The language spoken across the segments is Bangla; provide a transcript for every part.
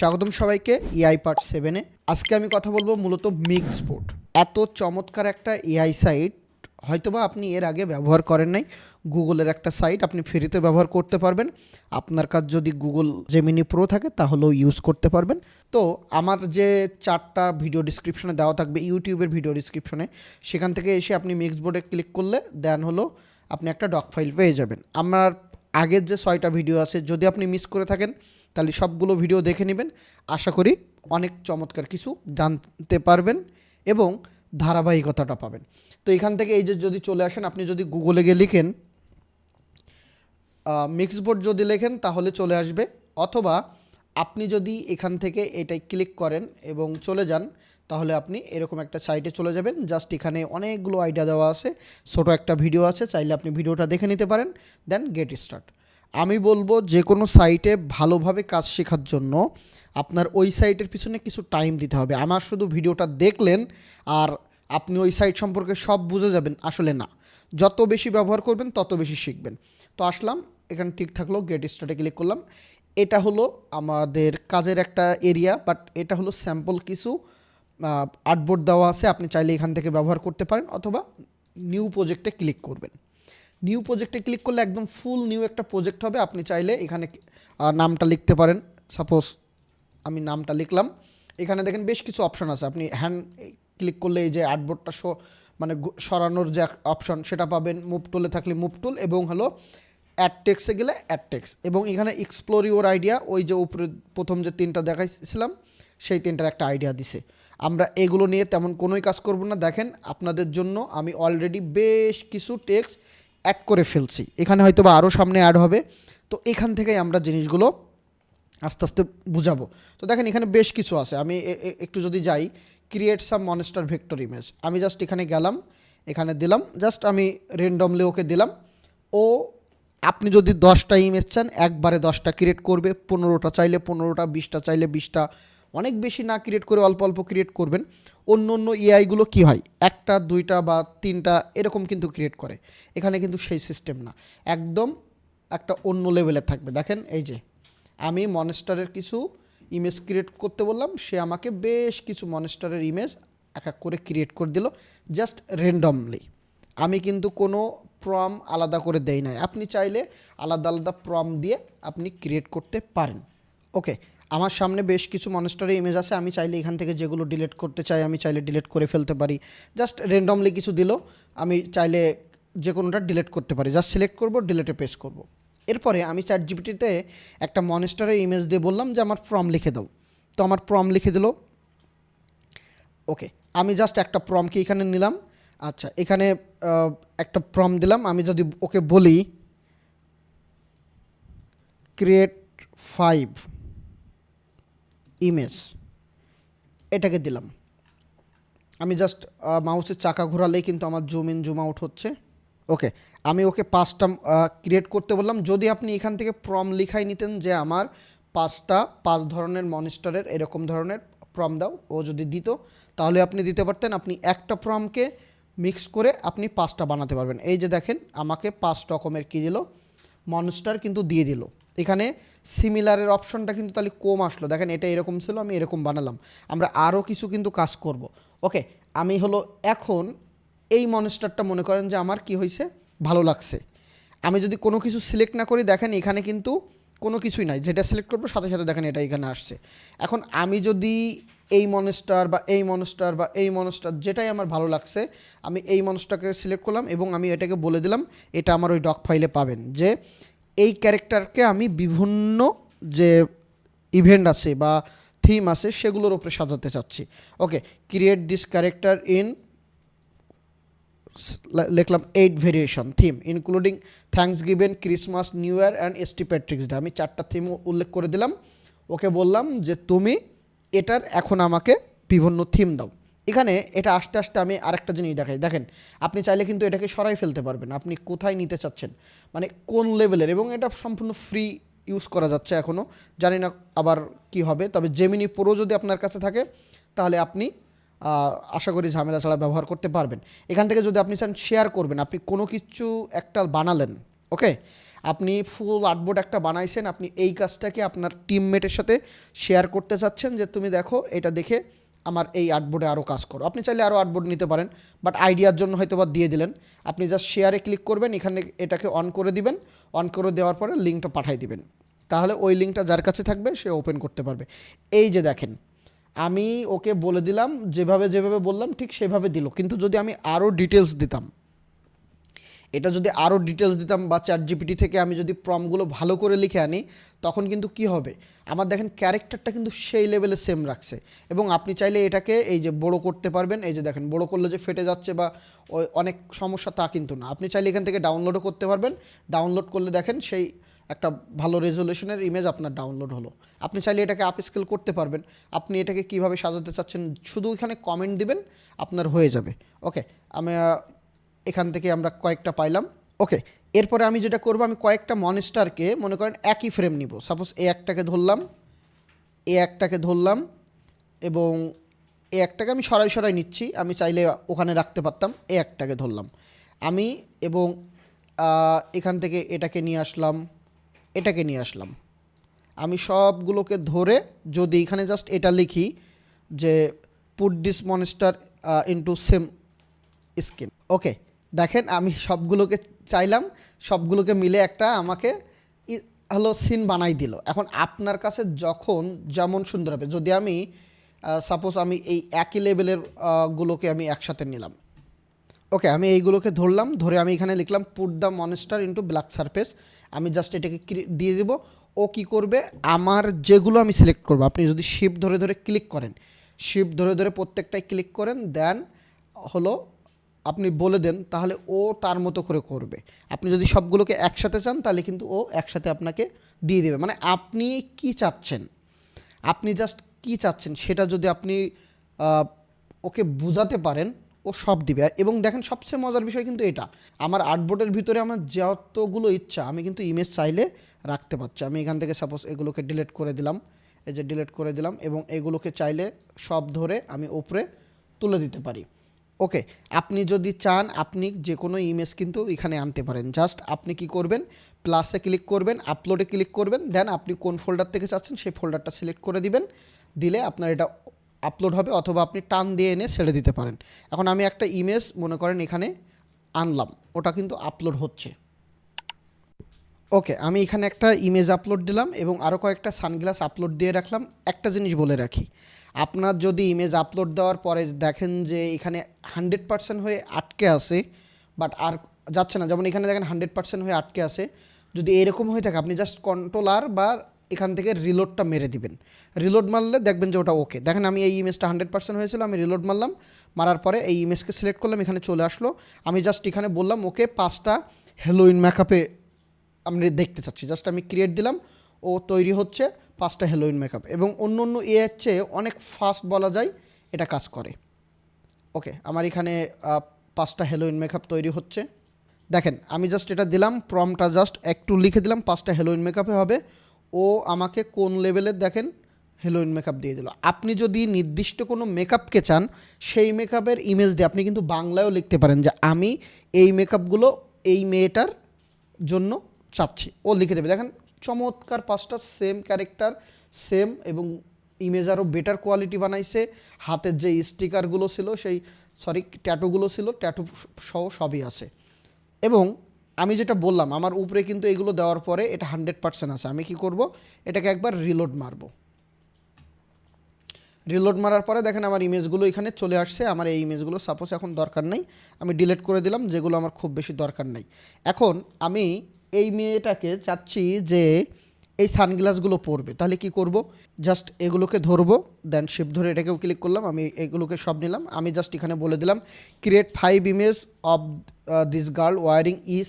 স্বাগতম সবাইকে এআই পার্ট সেভেনে আজকে আমি কথা বলব মূলত মিক্স বোর্ড এত চমৎকার একটা এআই সাইট হয়তোবা আপনি এর আগে ব্যবহার করেন নাই। গুগলের একটা সাইট আপনি ফ্রিতে ব্যবহার করতে পারবেন। আপনার কাছে যদি গুগল জেমিনি প্রো থাকে, তাহলেও ইউজ করতে পারবেন। তো আমার যে চারটা ভিডিও ডিসক্রিপশনে দেওয়া থাকবে ইউটিউবের ভিডিও ডিসক্রিপশনে সেখান থেকে এসে আপনি মিক্স বোর্ডে ক্লিক করলে দেন হলো আপনি একটা ডক ফাইল পেয়ে যাবেন। আমার আগের যে ছয়টা ভিডিও আছে, যদি আপনি মিস করে থাকেন তাহলে সবগুলো ভিডিও দেখে নেবেন। আশা করি অনেক চমৎকার কিছু জানতে পারবেন এবং ধারাবাহিকতাটা পাবেন। তো এখান থেকে এই যে যদি চলে আসেন, আপনি যদি গুগলে গিয়ে লিখেন মিক্স বোর্ড যদি লেখেন, তাহলে চলে আসবে। অথবা আপনি যদি এখান থেকে এটাই ক্লিক করেন এবং চলে যান, তাহলে আপনি এরকম একটা সাইটে চলে যাবেন। জাস্ট এখানে অনেকগুলো আইডিয়া দেওয়া আছে, ছোট একটা ভিডিও আছে, চাইলে আপনি ভিডিওটা দেখে নিতে পারেন দেন গেট স্টার্ট আমি বলব যে কোনো সাইটে ভালোভাবে কাজ শেখার জন্য আপনার ওই সাইটের পিছনে কিছু টাইম দিতে হবে। আমার শুধু ভিডিওটা দেখলেন আর আপনি ওই সাইট সম্পর্কে সব বুঝে যাবেন আসলে না। যত বেশি ব্যবহার করবেন, তত বেশি শিখবেন। তো আসলাম, এখানে ঠিক থাকল গেট স্টার্টে ক্লিক করলাম। এটা হলো আমাদের কাজের একটা এরিয়া বাট এটা হলো স্যাম্পল কিছু আর্টবোর্ড দেওয়া আছে, আপনি চাইলে এখান থেকে ব্যবহার করতে পারেন, অথবা নিউ প্রজেক্টে ক্লিক করবেন। নিউ প্রজেক্টে ক্লিক করলে একদম ফুল নিউ একটা প্রজেক্ট হবে। আপনি চাইলে এখানে নামটা লিখতে পারেন। সাপোজ আমি নামটা লিখলাম। এখানে দেখেন বেশ কিছু অপশন আছে। আপনি হ্যান্ড ক্লিক করলে এই যে আর্টবোর্ডটা শো মানে সরানোর যে অপশন সেটা পাবেন মুভ টুলে থাকলে মুভ টুল এবং হলো অ্যাড টেক্সে গেলে অ্যাড টেক্স এবং এখানে এক্সপ্লোর ইউর আইডিয়া ওই যে উপরে প্রথম যে তিনটা দেখাইছিলাম, সেই তিনটার একটা আইডিয়া দিছে। আমরা এগুলো নিয়ে তেমন কোনোই কাজ করব না। দেখেন, আপনাদের জন্য আমি অলরেডি বেশ কিছু টেক্সট অ্যাড করে ফেলছি। এখানে হয়তো বা আরও সামনে অ্যাড হবে। তো এখান থেকেই আমরা জিনিসগুলো আস্তে আস্তে বুঝাবো। তো দেখেন, এখানে বেশ কিছু আছে। আমি একটু যদি যাই create some monster vector image আমি জাস্ট এখানে গেলাম, এখানে দিলাম জাস্ট আমি রেন্ডমলি ওকে দিলাম। ও, আপনি যদি দশটা ইমেজ চান, একবারে দশটা ক্রিয়েট করবে। পনেরোটা চাইলে পনেরোটা, বিশটা চাইলে বিশটা। অনেক বেশি না ক্রিয়েট করে অল্প অল্প ক্রিয়েট করবেন। অন্য অন্য এআইগুলো কী হয়? একটা, দুইটা বা তিনটা এরকম কিন্তু ক্রিয়েট করে। এখানে কিন্তু সেই সিস্টেম না। একদম একটা অন্য লেভেলে থাকবে। দেখেন, এই যে, আমি মনেস্টারের কিছু ইমেজ ক্রিয়েট করতে বললাম। সে আমাকে বেশ কিছু মনেস্টারের ইমেজ এক এক করে ক্রিয়েট করে দিল জাস্ট র্যান্ডমলি আমি কিন্তু কোনো প্রম আলাদা করে দেই নাই। আপনি চাইলে আলাদা আলাদা প্রম দিয়ে আপনি ক্রিয়েট করতে পারেন। ওকে আমার সামনে বেশ কিছু মনেস্টারের ইমেজ আছে, আমি চাইলে এখান থেকে যেগুলো ডিলিট করতে চাই, আমি চাইলে ডিলিট করে ফেলতে পারি। জাস্ট র্যান্ডমলি কিছু দিল, আমি চাইলে যে কোনোটা ডিলিট করতে পারি। জাস্ট সিলেক্ট করব ডিলেটে পেস করব। এরপরে আমি চ্যাট জিপিটিতে একটা মনেস্টারের ইমেজ দিয়ে বললাম যে আমার প্রম লিখে দাও। তো আমার প্রম লিখে দিল। ওকে আমি জাস্ট একটা প্রমকে এখানে নিলাম। আচ্ছা এখানে একটা প্রম দিলাম। আমি যদি ওকে বলি ক্রিয়েট ফাইভ ইমেজ এটাকে দিলাম। আমি জাস্ট মাউসের চাকা ঘোরালেই কিন্তু আমার জুম ইন জুম আউট হচ্ছে। ওকে আমি ওকে পাঁচটা ক্রিয়েট করতে বললাম। যদি আপনি এখান থেকে প্রম লিখাই নিতেন যে আমার পাঁচটা, পাঁচ ধরনের মনিস্টারের এরকম ধরনের প্রম দাও, ও যদি দিত, তাহলে আপনি দিতে পারতেন। আপনি একটা প্রমকে মিক্স করে আপনি পাঁচটা বানাতে পারবেন। এই যে দেখেন, আমাকে পাঁচ রকমের কী দিল? মনস্টার কিন্তু দিয়ে দিল। এখানে সিমিলারের অপশনটা কিন্তু তাহলে কম আসলো। দেখেন, এটা এরকম ছিল, আমি এরকম বানালাম। আমরা আরও কিছু কিন্তু কাজ করব। ওকে, আমি হলো এখন এই মনস্টারটা মনে করেন যে আমার কি হয়েছে ভালো লাগছে। আমি যদি কোনো কিছু সিলেক্ট না করি, দেখেন, এখানে কিন্তু কোনো কিছুই নাই। যেটা সিলেক্ট করব, সাথে সাথে দেখেন, এটা এখানে আসছে। এখন আমি যদি এই মনস্টার বা এই মনস্টার বা এই মনস্টার যেটাই আমার ভালো লাগছে, আমি এই মনস্টারকে সিলেক্ট করলাম এবং আমি এটাকে বলে দিলাম, এটা আমার ওই ডক ফাইলে পাবেন। যে এই ক্যারেক্টারকে আমি বিভিন্ন যে ইভেন্ট আছে বা থিম আছে সেগুলোর উপরে সাজাতে চাচ্ছি। Okay create this character in লিখলাম eight variation theme including thanksgiving Christmas new year and S T Patrick's day আমি চারটা থিম উল্লেখ করে দিলাম। ওকে বললাম যে তুমি এটার এখন আমাকে বিভিন্ন থিম দাও। এখানে এটা আস্তে আস্তে আমি আরেকটা জিনিস দেখাই। দেখেন, আপনি চাইলে কিন্তু এটাকে সরাই ফেলতে পারবেন। আপনি কোথায় নিতে চাচ্ছেন? মানে কোন লেভেলের? এবং এটা সম্পূর্ণ ফ্রি ইউজ করা যাচ্ছে এখনও জানি না আবার কি হবে, তবে জেমিনি প্রো যদি আপনার কাছে থাকে, তাহলে আপনি আশা করি ঝামেলা ছাড়া ব্যবহার করতে পারবেন। এখান থেকে যদি আপনি চান শেয়ার করবেন, আপনি কোনো কিছু একটা বানালেন ওকে আপনি ফুল আর্টবোর্ড একটা বানাইছেন, আপনি এই কাজটাকে আপনার টিমমেটের সাথে শেয়ার করতে চাচ্ছেন যে, তুমি দেখো, এটা দেখে আমার এই আর্টবোর্ডে আরও কাজ করো। আপনি চাইলে আরও আর্টবোর্ড নিতে পারেন বাট আইডিয়ার জন্য হয়তো বা দিয়ে দিলেন। আপনি জাস্ট শেয়ারে ক্লিক করবেন, এখানে এটাকে অন করে দিবেন। অন করে দেওয়ার পরে লিঙ্কটা পাঠাই দিবেন। তাহলে ওই লিঙ্কটা যার কাছে থাকবে, সে ওপেন করতে পারবে। এই যে দেখেন, আমি ওকে বলে দিলাম, যেভাবে যেভাবে বললাম, ঠিক সেভাবে দিল। কিন্তু যদি আমি আরও ডিটেলস দিতাম এটা যদি আরও ডিটেলস দিতাম বা চ্যাট জিপিটি থেকে আমি যদি প্রমগুলো ভালো করে লিখে আনি, তখন কিন্তু কি হবে? আমার দেখেন ক্যারেক্টারটা কিন্তু সেই লেভেলে সেম রাখছে। এবং আপনি চাইলে এটাকে এই যে বড় করতে পারবেন, এই যে দেখেন বড় করলে যে ফেটে যাচ্ছে বা অনেক সমস্যা তা কিন্তু না। আপনি চাইলে এখান থেকে ডাউনলোডও করতে পারবেন। ডাউনলোড করলে দেখেন সেই একটা ভালো রেজলিউশনের ইমেজ আপনার ডাউনলোড হলো। আপনি চাইলে এটাকে আপ স্কেল করতে পারবেন। আপনি এটাকে কীভাবে সাজাতে চাচ্ছেন, শুধু এখানে কমেন্ট দিবেন, আপনার হয়ে যাবে। ওকে আমি এখান থেকে আমরা কয়েকটা পাইলাম। ওকে, এরপরে আমি যেটা করব, আমি কয়েকটা মনস্টারকে মনে করেন একই ফ্রেম নিব। সাপোজ এ একটাকে ধরলাম, এ একটাকে ধরলাম এবং এ একটাকে আমি সরাই সরাই নিচ্ছি। আমি চাইলে ওখানে রাখতে পারতাম, এ একটাকে ধরলাম। আমি এবং এখান থেকে এটাকে নিয়ে আসলাম, এটাকে নিয়ে আসলাম। আমি সবগুলোকে ধরে যদি এখানে জাস্ট এটা লিখি যে put this monster into same skin okay দেখেন, আমি সবগুলোকে চাইলাম, সবগুলোকে মিলে একটা আমাকে হলো সিন বানাই দিল। এখন আপনার কাছে যখন যেমন সুন্দর হবে, যদি আমি সাপোজ আমি এই একই লেভেলের গুলোকে আমি একসাথে নিলাম। ওকে, আমি এইগুলোকে ধরলাম, ধরে আমি এখানে লিখলাম put the monster into black surface আমি জাস্ট এটাকে দিয়ে দেবো। ও কি করবে? আমার যেগুলো আমি সিলেক্ট করব। আপনি যদি শিপ ধরে ধরে ক্লিক করেন শিপ ধরে ধরে প্রত্যেকটাই ক্লিক করেন দেন হলো আপনি বলে দেন, তাহলে ও তার মতো করে করবে। আপনি যদি সবগুলোকে একসাথে চান, তাহলে কিন্তু ও একসাথে আপনাকে দিয়ে দেবে। মানে আপনি কি চাচ্ছেন? আপনি জাস্ট কি চাচ্ছেন? সেটা যদি আপনি ওকে বোঝাতে পারেন, ও সব দিবে। এবং দেখেন, সবচেয়ে মজার বিষয় কিন্তু এটা। আমার আর্টবোর্ডের ভিতরে আমার যতগুলো ইচ্ছা, আমি কিন্তু ইমেজ চাইলে রাখতে পারছি। আমি এখান থেকে সাপোজ এগুলোকে ডিলিট করে দিলাম। এই যে ডিলিট করে দিলাম এবং এগুলোকে চাইলে সব ধরে আমি উপরে তুলে দিতে পারি। ওকে, আপনি যদি চান, আপনি যে কোনো ইমেজ কিন্তু এখানে আনতে পারেন। জাস্ট আপনি কি করবেন? প্লাসে ক্লিক করবেন আপলোডে ক্লিক করবেন দেন আপনি কোন ফোল্ডার থেকে চাচ্ছেন সেই ফোল্ডারটা সিলেক্ট করে দিবেন। দিলে আপনার এটা আপলোড হবে অথবা আপনি টান দিয়ে এনে ছেড়ে দিতে পারেন। এখন আমি একটা ইমেজ মনে করেন এখানে আনলাম, ওটা কিন্তু আপলোড হচ্ছে। ওকে, আমি এখানে একটা ইমেজ আপলোড দিলাম এবং আরও কয়েকটা সানগ্লাস আপলোড দিয়ে রাখলাম। একটা জিনিস বলে রাখি আপনার যদি ইমেজ আপলোড দেওয়ার পরে দেখেন যে এখানে হান্ড্রেড পার্সেন্ট হয়ে আটকে আছে বাট আর যাচ্ছে না। যেমন এখানে দেখেন হান্ড্রেড পার্সেন্ট হয়ে আটকে আছে। যদি এরকম হয়ে থাকে, আপনি জাস্ট কন্ট্রোলার বা এখান থেকে রিলোডটা মেরে দিবেন। রিলোড মারলে দেখবেন যে ওটা ওকে দেখেন আমি এই ইমেজটা হান্ড্রেড পার্সেন্ট হয়েছিল, আমি রিলোড মারলাম। মারার পরে এই ইমেজকে সিলেক্ট করলাম, এখানে চলে আসলো। আমি জাস্ট এখানে বললাম ওকে পাঁচটা হেলোইন মেকআপে আমি দেখতে চাচ্ছি। জাস্ট আমি ক্রিয়েট দিলাম। ও তৈরি হচ্ছে। পাঁচটা হ্যালোইন মেকআপ এবং অন্য অন্য এর চেয়ে অনেক ফাস্ট বলা যায়, এটা কাজ করে। ওকে আমার এখানে পাঁচটা হ্যালোইন মেকআপ তৈরি হচ্ছে। দেখেন, আমি জাস্ট এটা দিলাম প্রমটা জাস্ট একটু লিখে দিলাম, পাঁচটা হ্যালোইন মেকআপে হবে। ও আমাকে কোন লেভেলের দেখেন হ্যালোইন মেকআপ দিয়ে দিল। আপনি যদি নির্দিষ্ট কোনো মেকআপকে চান, সেই মেকআপের ইমেজ দিয়ে আপনি কিন্তু বাংলায়ও লিখতে পারেন যে, আমি এই মেকআপগুলো এই মেয়েটার জন্য চাচ্ছি। ও লিখে দেবে। দেখেন চমৎকার পাঁচটা সেম ক্যারেক্টার সেম এবং ইমেজ আরও বেটার কোয়ালিটি বানাইছে। হাতের যে স্টিকারগুলো ছিল, সেই সরি ট্যাটুগুলো ছিল ট্যাটু সহ সবই আছে। এবং আমি যেটা বললাম, আমার উপরে কিন্তু এগুলো দেওয়ার পরে এটা হান্ড্রেড পার্সেন্ট আছে। আমি কি করব? এটাকে একবার রিলোড মারবো। রিলোড মারার পরে দেখেন আমার ইমেজগুলো এখানে চলে আসছে। আমার এই ইমেজগুলো সাপোজ এখন দরকার নেই। আমি ডিলিট করে দিলাম, যেগুলো আমার খুব বেশি দরকার নেই। এখন আমি এই মেয়েটাকে চাচ্ছি যে এই সানগ্লাসগুলো পরবে। তাহলে কি করব? জাস্ট এগুলোকে ধরবো দেন শিপ ধরে এটাকেও ক্লিক করলাম, আমি এগুলোকে সব নিলাম। আমি জাস্ট এখানে বলে দিলাম create five image of this girl wearing is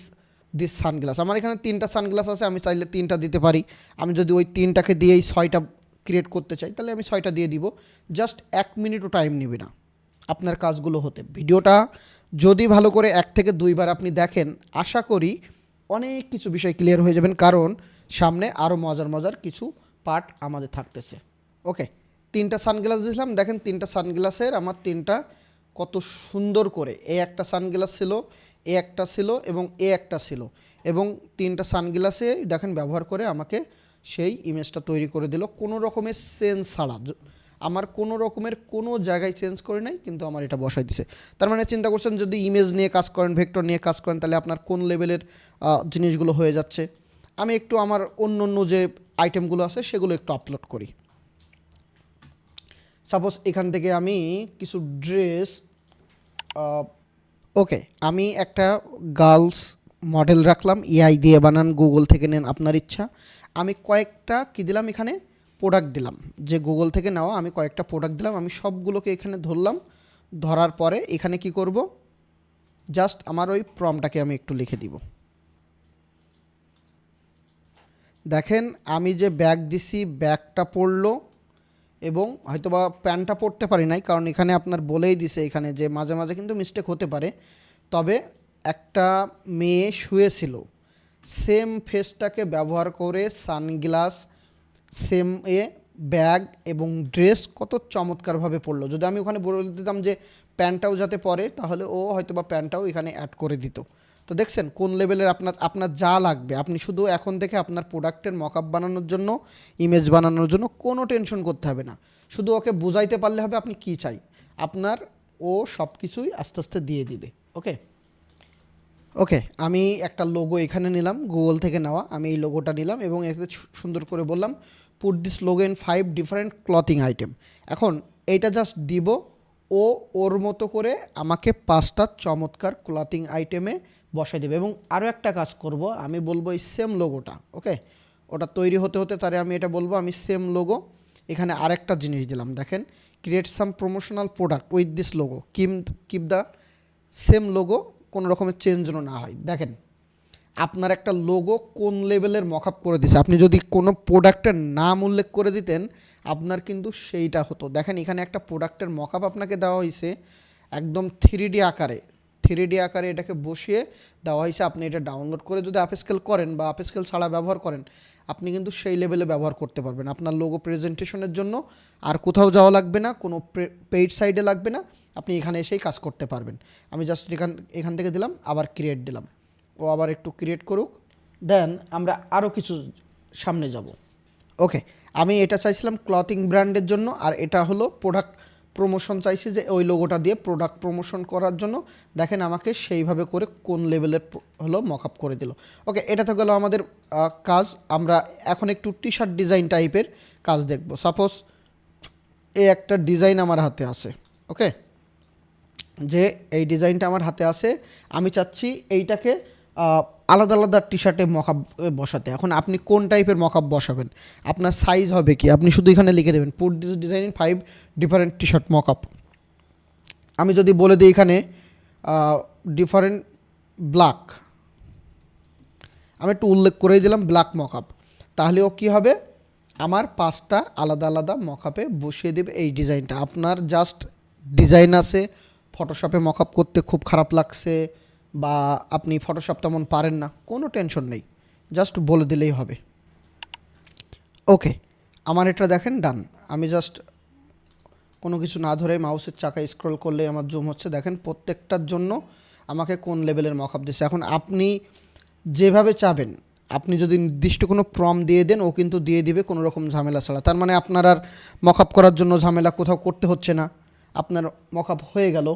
this sunglass আমার এখানে তিনটা সানগ্লাস আছে, আমি চাইলে তিনটা দিতে পারি। আমি যদি ওই তিনটাকে দিয়েই ছয়টা ক্রিয়েট করতে চাই, তাহলে আমি ছয়টা দিয়ে দিব। জাস্ট এক মিনিটও টাইম নেবে না। আপনার কাজগুলো হতে। ভিডিওটা যদি ভালো করে এক থেকে দুইবার আপনি দেখেন, আশা করি অনেক কিছু বিষয় ক্লিয়ার হয়ে যাবেন, কারণ সামনে আরও মজার মজার কিছু পার্ট আমাদের থাকতেছে। ওকে তিনটা সানগ্লাস দিয়েছিলাম দেখেন তিনটা সানগ্লাসের আমার তিনটা কত সুন্দর করে, এ একটা সানগ্লাস ছিল, এ একটা ছিল এবং এ একটা ছিল। এবং তিনটা সানগ্লাসে দেখেন ব্যবহার করে আমাকে সেই ইমেজটা তৈরি করে দিল। কোনো রকমের সেন্স ছাড়া। আমার কোনো রকমের কোনো জায়গায় চেঞ্জ করে নাই, কিন্তু আমার এটা বসাই দিছে। তার মানে চিন্তা করছেন যদি ইমেজ নিয়ে কাজ করেন ভেক্টর নিয়ে কাজ করেন, তাহলে আপনার কোন লেভেলের জিনিসগুলো হয়ে যাচ্ছে? আমি একটু আমার অন্য অন্য যে আইটেমগুলো আছে, সেগুলো একটু আপলোড করি। সাপোজ এখান থেকে আমি কিছু ড্রেস ওকে আমি একটা গার্লস মডেল রাখলাম এআই দিয়ে বানান গুগল থেকে নেন, আপনার ইচ্ছা। আমি কয়েকটা কি দিলাম এখানে? প্রোডাক্ট দিলাম। যে গুগল থেকে নেওয়া আমি কয়েকটা প্রোডাক্ট দিলাম, আমি সবগুলোকে এখানে ধরলাম। ধরার পরে এখানে কি করব? জাস্ট আমার ওই প্রমটাকে আমি একটু লিখে দিব। দেখেন, আমি যে ব্যাগ দিছি ব্যাগটা পড়ল এবং হয়তোবা প্যান্টটা পরতে পারি নাই, কারণ এখানে আপনার বলেই দিছে এখানে যে মাঝে মাঝে কিন্তু মিস্টেক হতে পারে। তবে একটা মেয়ে শুয়েছিল। সেম ফেসটাকে ব্যবহার করে সানগ্লাস সেম এ ব্যাগ এবং ড্রেস কত চমৎকারভাবে পড়ল। যদি আমি ওখানে বলে দিতাম যে প্যান্টটাও যাতে পরে, তাহলে ও হয়তো বা প্যান্টটাও এখানে অ্যাড করে দিত। তো দেখছেন কোন লেভেলের আপনার আপনার যা লাগবে। আপনি শুধু এখন থেকে আপনার প্রোডাক্টের মকআপ বানানোর জন্য ইমেজ বানানোর জন্য কোনো টেনশন করতে হবে না। শুধু ওকে বুঝাইতে পারলে হবে আপনি কি চাই। আপনার ও সব কিছুই আস্তে আস্তে দিয়ে দিবে। ওকে ওকে আমি একটা লোগো এখানে নিলাম গুগল থেকে নেওয়া। আমি এই লোগোটা নিলাম এবং এতে সুন্দর করে বললাম put this logo in five different clothing item এখন এইটা জাস্ট দিব, ও ওর মতো করে আমাকে পাঁচটা চমৎকার ক্লথিং আইটেমে বসাই দেবে। এবং আরও একটা কাজ করব, আমি বলব এই সেম লোগোটা ওকে ওটা তৈরি হতে হতে তারে আমি এটা বলব, আমি সেম লোগো এখানে আরেকটা জিনিস দিলাম, দেখেন create some promotional product with this logo Kim keep the same logo কোনো রকমের চেঞ্জ যেন না হয়। দেখেন, আপনার একটা লোগো কোন লেভেলের মকআপ করে দিছে? আপনি যদি কোনো প্রোডাক্টের নাম উল্লেখ করে দিতেন, আপনার কিন্তু সেইটা হতো। দেখেন, এখানে একটা প্রোডাক্টের মকআপ আপনাকে দেওয়া হয়েছে একদম থ্রি আকারে। থ্রি আকারে এটাকে বসিয়ে দেওয়া হয়েছে। আপনি এটা ডাউনলোড করে যদি আপস্কেল করেন বা আপস্কেল ছাড়া ব্যবহার করেন, আপনি কিন্তু সেই লেভেলে ব্যবহার করতে পারবেন। আপনার লোগো প্রেজেন্টেশনের জন্য আর কোথাও যাওয়া লাগবে না, কোনো পেইড সাইডে লাগবে না। আপনি এখানে এসেই কাজ করতে পারবেন। আমি জাস্ট এখান এখান থেকে দিলাম, আবার ক্রিয়েট দিলাম। ও আবার একটু ক্রিয়েট করুক। দেন আমরা আরও কিছু সামনে যাব। ওকে আমি এটা চাইছিলাম ক্লথিং ব্র্যান্ডের জন্য, আর এটা হলো প্রোডাক্ট প্রমোশন চাইছি যে ওই লোগোটা দিয়ে প্রোডাক্ট প্রমোশন করার জন্য। দেখেন আমাকে সেইভাবে করে কোন লেভেলের হলো মকআপ করে দিল। ওকে এটা তো গেলো আমাদের কাজ। আমরা এখন একটু টি শার্ট ডিজাইন টাইপের কাজ দেখব। সাপোজ এই একটা ডিজাইন আমার হাতে আছে। ওকে যে এই ডিজাইনটা আমার হাতে আছে। আমি চাচ্ছি এইটাকে আলাদা আলাদা টি শার্টে মকআপ বসাতে। এখন আপনি কোন টাইপের মকআপ বসাবেন? আপনার সাইজ হবে কি? আপনি শুধু এখানে লিখে দেবেন put this design five different T shirt mockup আমি যদি বলে দিই এখানে ডিফারেন্ট ব্ল্যাক আমি একটু উল্লেখ করেই দিলাম ব্ল্যাক মকআপ তাহলেও কি হবে? আমার পাঁচটা আলাদা আলাদা মকআপে বসিয়ে দেবে এই ডিজাইনটা আপনার জাস্ট ডিজাইন আছে ফটোশপে মকআপ করতে খুব খারাপ লাগছে। বা আপনি ফটোশপ তেমন পারেন না, কোনো টেনশন নেই। জাস্ট বলে দিলেই হবে। ওকে আমার এটা দেখেন ডান আমি জাস্ট কোনো কিছু না ধরে মাউসের চাকা স্ক্রল করলে আমার জুম হচ্ছে। দেখেন, প্রত্যেকটার জন্য আমাকে কোন লেভেলের মকআপ দিচ্ছে। এখন আপনি যেভাবে চাবেন, আপনি যদি নির্দিষ্ট কোনো প্রম দিয়ে দেন, ও কিন্তু দিয়ে দিবে কোনো রকম ঝামেলা ছাড়া। তার মানে আপনার আর মকআপ করার জন্য ঝামেলা কোথাও করতে হচ্ছে না। আপনার মকআপ হয়ে গেল।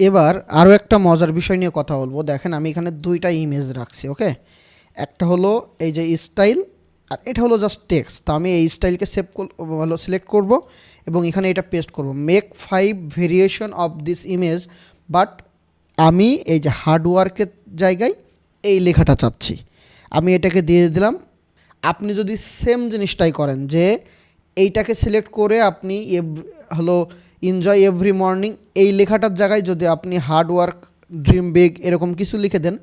এবার আরও একটা মজার বিষয় নিয়ে কথা বলব। দেখেন, আমি এখানে দুইটা ইমেজ রাখছি ওকে একটা হলো এই যে স্টাইল আর এটা হলো জাস্ট টেক্সট তো আমি এই স্টাইলকে সেভ হলো সিলেক্ট করব এবং এখানে এটা পেস্ট করব। Make five variation of this image but আমি এই যে হার্ডওয়ার্কের জায়গায় এই লেখাটা চাচ্ছি। আমি এটাকে দিয়ে দিলাম। আপনি যদি সেম জিনিসটাই করেন যে এইটাকে সিলেক্ট করে আপনি হলো এনজয় এভরি মর্নিং এই লেখাটার জায়গায় যদি আপনি হার্ড ওয়ার্ক ড্রিম বিগ এরকম কিছু লিখে দেন,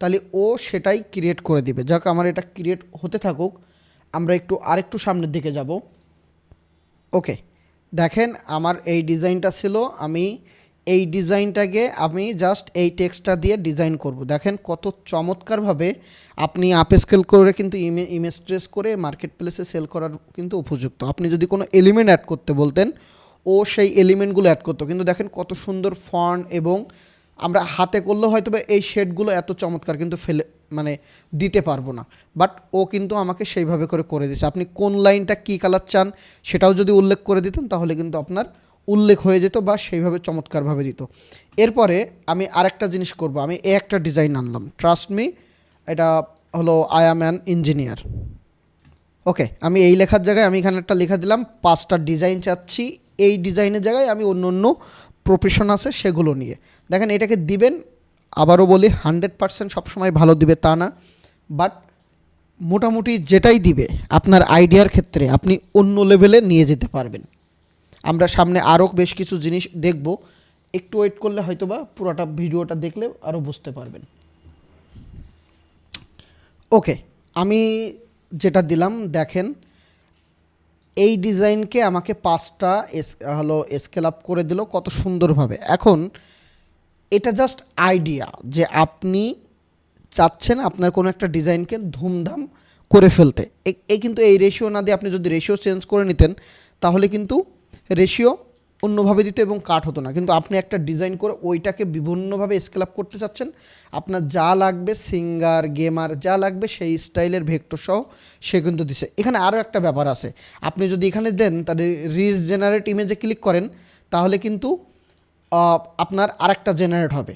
তাহলে ও সেটাই ক্রিয়েট করে দিবে। যাক, আমার এটা ক্রিয়েট হতে থাকুক, আমরা একটু আরেকটু সামনের দিকে যাব। ওকে দেখেন আমার এই ডিজাইনটা ছিল, আমি এই ডিজাইনটাকে আমি জাস্ট এই টেক্সটটা দিয়ে ডিজাইন করব। দেখেন কত চমৎকারভাবে আপনি আপ স্কেল করে কিন্তু ইমেজ ট্রেস করে মার্কেট প্লেসে সেল করার কিন্তু উপযুক্ত। আপনি যদি কোনো এলিমেন্ট অ্যাড করতে বলতেন ও সেই এলিমেন্টগুলো অ্যাড করতো। কিন্তু দেখেন কত সুন্দর ফন্ট এবং আমরা হাতে করলেও হয়তো এই শেডগুলো এত চমৎকার কিন্তু ফেলে মানে দিতে পারব না। বাট ও কিন্তু আমাকে সেইভাবে করে করে দিয়েছে। আপনি কোন লাইনটা কী কালার চান সেটাও যদি উল্লেখ করে দিতেন তাহলে কিন্তু আপনার উল্লেখ হয়ে যেত বা সেইভাবে চমৎকারভাবে দিত। এরপরে আমি আরেকটা জিনিস করব। আমি এ একটা ডিজাইন আনলাম। ট্রাস্ট মি এটা হলো I am an engineer okay আমি এই লেখার জায়গায় আমি এখানে একটা লেখা দিলাম। পাঁচটা ডিজাইন চাচ্ছি। এই ডিজাইনের জায়গায় আমি অন্য অন্য প্রফেশন আছে সেগুলো নিয়ে। দেখেন এটাকে দিবেন, আবারও বলি হান্ড্রেড পার্সেন্ট সবসময় ভালো দিবে তা না। বাট মোটামুটি যেটাই দিবে, আপনার আইডিয়ার ক্ষেত্রে আপনি অন্য লেভেলে নিয়ে যেতে পারবেন। আমরা সামনে আরও বেশ কিছু জিনিস দেখব। একটু ওয়েট করলে হয়তোবা পুরোটা ভিডিওটা দেখলে আরও বুঝতে পারবেন। ওকে আমি যেটা দিলাম, দেখেন এই ডিজাইনকে আমাকে পাঁচটা হলো স্কেল আপ করে দিল কত সুন্দরভাবে। এখন এটা জাস্ট আইডিয়া যে আপনি চাচ্ছেন আপনার কোনো একটা ডিজাইনকে ধুমধাম করে ফেলতে। এই কিন্তু এই রেশিও না দিয়ে আপনি যদি রেশিও চেঞ্জ করে নিতেন, তাহলে কিন্তু রেশিও অন্যভাবে দিত এবং কাট হতো না। কিন্তু আপনি একটা ডিজাইন করে ওইটাকে বিভিন্নভাবে স্কেল আপ করতে চাচ্ছেন, আপনার যা লাগবে সিঙ্গার গেমার যা লাগবে সেই স্টাইলের ভেক্টর সহ সে কিন্তু দিছে। এখানে আরও একটা ব্যাপার আছে। আপনি যদি এখানে দেন, তাহলে রিজেনারেট ইমেজে ক্লিক করেন, তাহলে কিন্তু আপনার আরেকটা জেনারেট হবে।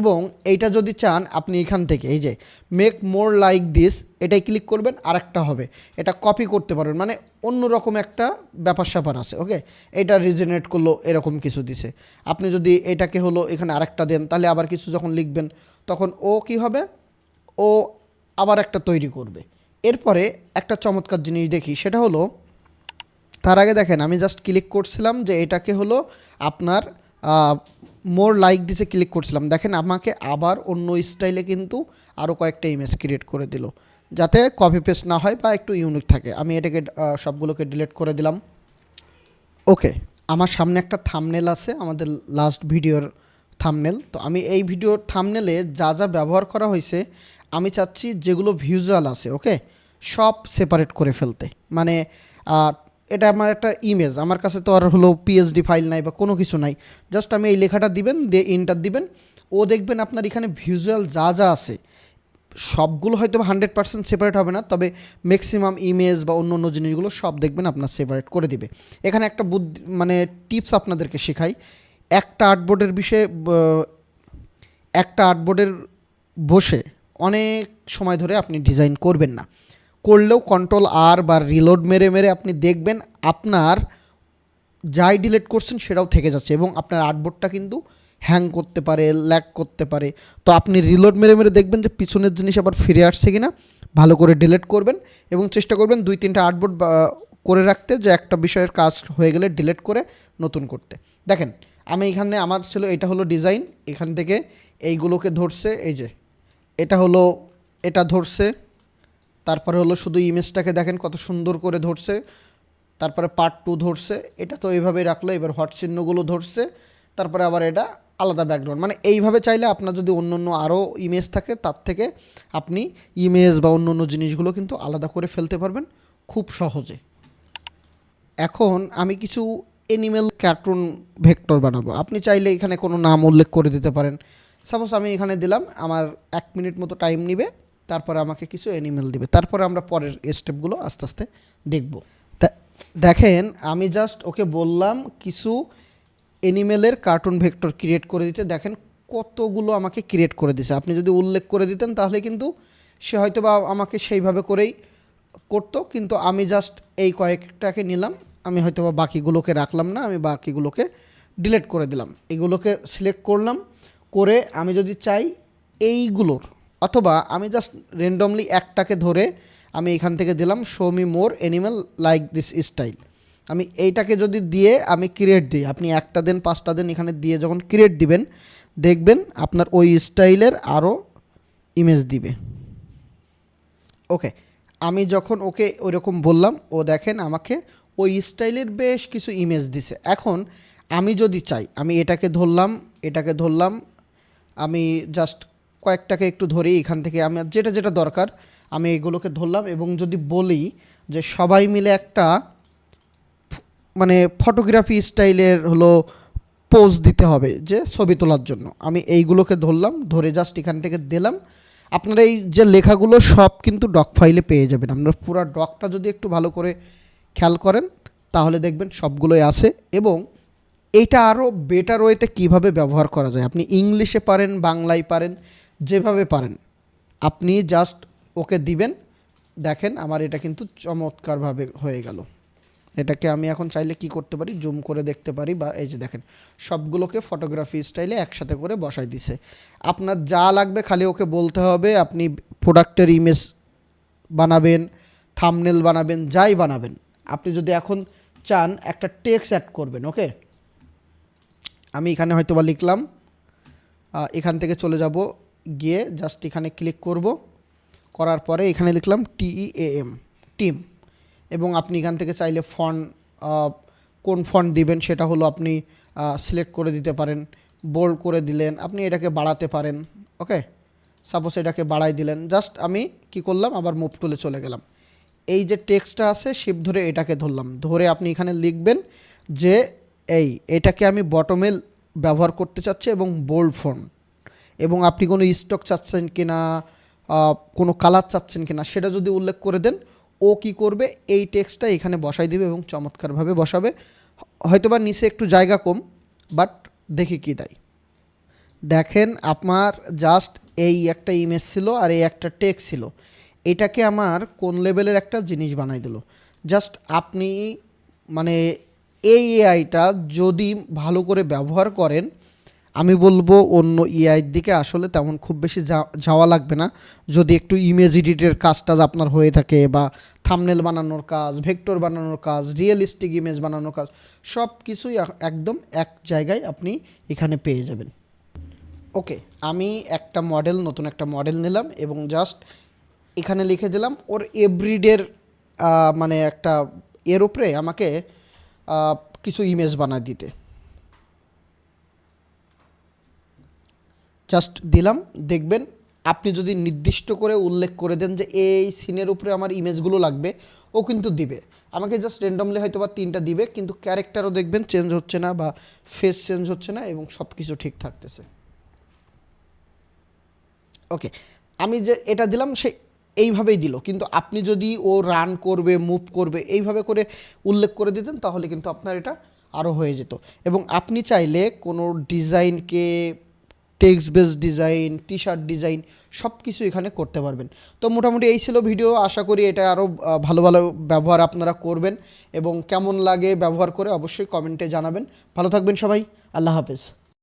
এবং এইটা যদি চান, আপনি এখান থেকে, এই যে মেক মোর লাইক দিস এটাই ক্লিক করবেন, আরেকটা হবে। এটা কপি করতে পারবেন মানে অন্যরকম একটা ব্যাপার স্যাপার আছে ওকে এটা রিজেনারেট করল, এরকম কিছু দিছে। আপনি যদি এটাকে হলো, এখানে আরেকটা দেন, তাহলে আবার কিছু যখন লিখবেন, তখন ও কি হবে? ও আবার একটা তৈরি করবে। এরপরে একটা চমৎকার জিনিস দেখি, সেটা হলো, তার আগে দেখেন, আমি জাস্ট ক্লিক করছিলাম যে এটাকে হলো আপনার মোর লাইক দিছে ক্লিক করছিলাম। দেখেন আমাকে আবার অন্য স্টাইলে কিন্তু আরও কয়েকটা ইমেজ ক্রিয়েট করে দিল। যাতে কপি পেস্ট না হয় বা একটু ইউনিক থাকে। আমি এটাকে সবগুলোকে ডিলিট করে দিলাম। ওকে আমার সামনে একটা থামনেল আছে, আমাদের লাস্ট ভিডিওর থামনেল তো আমি এই ভিডিওর থামনেলে যা যা ব্যবহার করা হয়েছে, আমি চাচ্ছি যেগুলো ভিজুয়াল আছে ওকে সব সেপারেট করে ফেলতে। মানে এটা আমার একটা ইমেজ আমার কাছে তো আর হলো পিএইচডি ফাইল নাই বা কোনো কিছু নাই। জাস্ট আমি এই লেখাটা দিবেন, দিয়ে ইন্টার দিবেন। ও দেখবেন আপনার এখানে ভিজুয়াল যা যা আছে, সবগুলো হয়তো হান্ড্রেড পার্সেন্ট সেপারেট হবে না, তবে ম্যাক্সিমাম ইমেজ বা অন্য অন্য জিনিসগুলো সব দেখবেন আপনার সেপারেট করে দিবে। এখানে একটা বুদ্ধি মানে টিপস আপনাদেরকে শেখাই। একটা আর্টবোর্ডের বিষয়ে একটা আর্টবোর্ডের বসে অনেক সময় ধরে আপনি ডিজাইন করবেন না। করলেও কন্ট্রোল আর বা রিলোড মেরে মেরে আপনি দেখবেন আপনার যাই ডিলিট করছেন সেটাও থেকে যাচ্ছে এবং আপনার আর্টবোর্ডটা কিন্তু হ্যাং করতে পারে ল্যাক করতে পারে। তো আপনি রিলোড মেরে মেরে দেখবেন যে পিছনের জিনিস আবার ফিরে আসছে কিনা, ভালো করে ডিলিট করবেন এবং চেষ্টা করবেন দুই তিনটা আর্টবোর্ড করে রাখতে যে একটা বিষয়ের কাজ হয়ে গেলে ডিলিট করে নতুন করতে। দেখেন, আমি এখানে আমার ছিল, এটা হলো ডিজাইন এখান থেকে এইগুলোকে ধরছে, এই যে, এটা হলো, এটা ধরছে তারপরে হলো শুধু ইমেজটাকে দেখেন কত সুন্দর করে ধরছে, তারপরে পার্ট টু ধরছে, এটা তো এইভাবেই রাখল, এবার হট চিহ্নগুলো ধরছে, তারপরে আবার এটা আলাদা ব্যাকগ্রাউন্ড মানে এইভাবে চাইলে আপনার যদি অন্য অন্য আরও ইমেজ থাকে, তার থেকে আপনি ইমেজ বা অন্য অন্য জিনিসগুলো কিন্তু আলাদা করে ফেলতে পারবেন খুব সহজে। এখন আমি কিছু অ্যানিমেল কার্টুন ভেক্টর বানাবো। আপনি চাইলে এখানে কোনো নাম উল্লেখ করে দিতে পারেন। সাপোজ আমি এখানে দিলাম, আমার এক মিনিট মতো টাইম নিবে। তারপরে আমাকে কিছু অ্যানিমেল দিবে। তারপরে আমরা পরের স্টেপগুলো আস্তে আস্তে দেখব। দেখেন, আমি জাস্ট ওকে বললাম, কিছু অ্যানিমেলের কার্টুন ভেক্টর ক্রিয়েট করে দিতে। দেখেন, কতগুলো আমাকে ক্রিয়েট করে দিছে। আপনি যদি উল্লেখ করে দিতেন, তাহলে কিন্তু সে হয়তো বা আমাকে সেইভাবে করেই করতো। কিন্তু আমি জাস্ট এই কয়েকটাকে নিলাম। আমি হয়তো বা বাকিগুলোকে রাখলাম না, আমি বাকিগুলোকে ডিলিট করে দিলাম। এগুলোকে সিলেক্ট করলাম। করে আমি যদি চাই, এইগুলোর অথবা আমি জাস্ট র্যান্ডমলি একটাকে ধরে আমি এখান থেকে দিলাম show me more animal like this style আমি এইটাকে যদি দিয়ে আমি ক্রিয়েট দিই, আপনি একটা দেন, পাঁচটা দেন, এখানে দিয়ে যখন ক্রিয়েট দিবেন, দেখবেন আপনার ওই স্টাইলের আরও ইমেজ দিবে। ওকে আমি যখন ওকে ওইরকম বললাম, ও দেখেন আমাকে ওই স্টাইলের বেশ কিছু ইমেজ দিছে। এখন আমি যদি চাই, আমি এটাকে ধরলাম এটাকে ধরলাম, আমি জাস্ট কয়েকটাকে একটু ধরি এখান থেকে আমার যেটা যেটা দরকার, আমি এগুলোকে ধরলাম এবং যদি বলি যে সবাই মিলে একটা মানে ফটোগ্রাফি স্টাইলের হলো পোজ দিতে হবে যে ছবি তোলার জন্য। আমি এইগুলোকে ধরলাম, ধরে জাস্ট এখান থেকে দিলাম। আপনারা এই যে লেখাগুলো সব কিন্তু ডক ফাইলে পেয়ে যাবেন। আপনারা পুরো ডকটা যদি একটু ভালো করে খেয়াল করেন, তাহলে দেখবেন সবগুলোই আছে এবং এইটা আরও বেটার ওয়েতে কীভাবে ব্যবহার করা যায়। আপনি ইংলিশে পারেন, বাংলায় পারেন যেভাবে পারেন। আপনি জাস্ট ওকে দিবেন, দেখেন আমার এটা কিন্তু চমৎকারভাবে হয়ে গেল। এটাকে আমি এখন চাইলে কি করতে পারি? জুম করে দেখতে পারি বা এই যে দেখেন, সবগুলোকে ফটোগ্রাফি স্টাইলে একসাথে করে বসাই দিছে। আপনার যা লাগবে খালি ওকে বলতে হবে, আপনি প্রোডাক্টের ইমেজ বানাবেন থামনেল বানাবেন, যাই বানাবেন। আপনি যদি এখন চান, একটা টেক্সট অ্যাড করবেন ওকে আমি এখানে হয়তো বা লিখলাম এখান থেকে চলে যাব। গিয়ে জাস্ট এখানে ক্লিক করব। করার পরে এখানে লিখলাম টিইএএম টিম এবং আপনি এখান থেকে চাইলে ফন্ট কোন ফন্ট দিবেন সেটা হলো আপনি সিলেক্ট করে দিতে পারেন বোল্ড করে দিলেন, আপনি এটাকে বাড়াতে পারেন ওকে সাপোজ এটাকে বাড়াই দিলেন জাস্ট আমি কি করলাম, আবার মুভ তুলে চলে গেলাম। এই যে টেক্সটটা আছে শিপ ধরে এটাকে ধরলাম। ধরে আপনি এখানে লিখবেন যে, এই, এটাকে আমি বটমে ব্যবহার করতে চাচ্ছি এবং বোল্ড ফন্ট এবং আপনি কোনো স্টক চাচ্ছেন কিনা কোনো কালার চাচ্ছেন কিনা, সেটা যদি উল্লেখ করে দেন, ও কি করবে? এই টেক্সটটা এখানে বসাই দিবে এবং চমৎকারভাবে বসাবে। হয়তোবা নিচে একটু জায়গা কম বাট দেখি কি দেয়। দেখেন, আপনার জাস্ট এই একটা ইমেজ ছিল আর এই একটা টেক্সট ছিল। এটাকে আমার কোন লেভেলের একটা জিনিস বানাই দিল? জাস্ট আপনি মানে এই এআইটা যদি ভালো করে ব্যবহার করেন আমি বলব অন্য এআইয়ের দিকে আসলে তেমন খুব বেশি যাওয়া লাগবে না। যদি একটু ইমেজ এডিটের কাজটা আপনার হয়ে থাকে বা থামনেল বানানোর কাজ ভেক্টর বানানোর কাজ রিয়েলিস্টিক ইমেজ বানানোর কাজ, সব কিছুই একদম এক জায়গায় আপনি এখানে পেয়ে যাবেন। ওকে আমি একটা মডেল নতুন একটা মডেল নিলাম এবং জাস্ট এখানে লিখে দিলাম, ওর এভরিডের মানে একটা এর উপরে আমাকে কিছু ইমেজ বানায় দিতে। জাস্ট দিলাম, দেখবেন আপনি যদি নির্দিষ্ট করে উল্লেখ করে দেন যে এই সিনের উপরে আমার ইমেজগুলো লাগবে, ও কিন্তু দিবে। আমাকে জাস্ট র্যান্ডমলি হয়তো বা তিনটা দিবে, কিন্তু ক্যারেক্টারও দেখবেন চেঞ্জ হচ্ছে না বা ফেস চেঞ্জ হচ্ছে না এবং সব কিছু ঠিক থাকতেছে। ওকে আমি যে এটা দিলাম, সে এইভাবেই দিল। কিন্তু আপনি যদি ও রান করবে মুভ করবে, এইভাবে করে উল্লেখ করে দিতেন, তাহলে কিন্তু আপনার এটা আরও হয়ে যেত। এবং আপনি চাইলে কোনো ডিজাইনকে text base design T shirt design সব কিছু এখানে করতে পারবেন। তো মোটামুটি এই ছিল ভিডিও। আশা করি এটা আরও ভালো ভালো ব্যবহার আপনারা করবেন এবং কেমন লাগে ব্যবহার করে অবশ্যই কমেন্টে জানাবেন। ভালো থাকবেন সবাই। আল্লাহ হাফেজ।